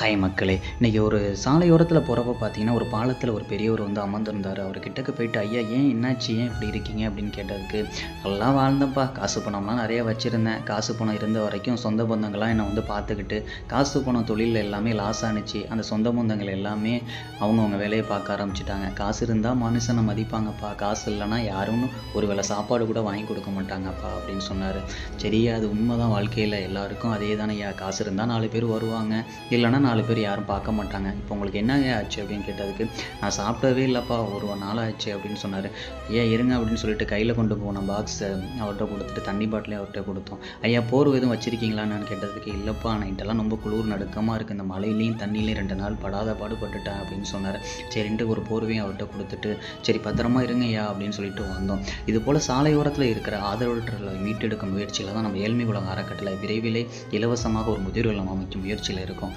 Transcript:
Hi மக்களே. இன்றைக்கி ஒரு சாலையோரத்தில் போகிறப்ப பார்த்தீங்கன்னா ஒரு பாலத்தில் ஒரு பெரியவர் வந்து அமர்ந்திருந்தார். அவர் கிட்டக்கு போயிட்டு ஐயா ஏன் என்னாச்சு? ஏன் இப்படி இருக்கீங்க? அப்படின்னு கேட்டதுக்கு நல்லா வாழ்ந்தேன்ப்பா காசு பணம்லாம் நிறைய வச்சுருந்தேன். காசு பணம் இருந்த வரைக்கும் சொந்த பந்தங்கள்லாம் என்னை வந்து பார்த்துக்கிட்டு காசு பணம் தொழிலில் எல்லாமே லாஸ் ஆணுச்சு அந்த சொந்த பந்தங்கள் எல்லாமே அவங்கவுங்க வேலையை பார்க்க ஆரம்பிச்சிட்டாங்க. காசு இருந்தால் மனுஷனை மதிப்பாங்கப்பா. காசு இல்லைனா யாரும் ஒரு வேளை சாப்பாடு கூட வாங்கி கொடுக்க மாட்டாங்கப்பா அப்படின்னு சொன்னார். சரி அது உண்மைதான். வாழ்க்கையில் எல்லாருக்கும் அதே தானே ஐயா காசு இருந்தால் நாலு பேர் வருவாங்க. இல்லைன்னா நாலு பேர் யாரும் பார்க்க மாட்டாங்க. இப்போ உங்களுக்கு என்னங்க ஆச்சு அப்படின்னு கேட்டதுக்கு நான் சாப்பிடவே இல்லைப்பா ஒரு நாள் ஆச்சு அப்படின்னு சொன்னார். ஐயா இருங்க அப்படின்னு சொல்லிட்டு கையில் கொண்டு போன பாக்ஸை அவர்கிட்ட கொடுத்துட்டு தண்ணி பாட்டிலே அவர்கிட்ட கொடுத்தோம். ஐயா போர்வை எதுவும் வச்சுருக்கீங்களான்னு கேட்டதுக்கு இல்லைப்பா நைட்டெல்லாம் ரொம்ப குளிர் நடுக்கமாக இருக்குது இந்த மழையிலையும் தண்ணியிலையும் ரெண்டு நாள் படாத பாடுபட்டுட்டேன் அப்படின்னு சொன்னார். சரின்ட்டு ஒரு போர்வையும் அவர்கிட்ட கொடுத்துட்டு சரி பத்திரமா இருங்க ஐயா அப்படின்னு சொல்லிட்டு வந்தோம். இது போல் சாலையோரத்தில் இருக்கிற ஆதரவற்றலை மீட்டெடுக்கும் முயற்சியில் தான் நம்ம ஏழ்மை உலக அறக்கட்டளை விரைவிலே இலவசமாக ஒரு முதியோர் இல்லம் அமைக்கும் முயற்சியில் இருக்கும்.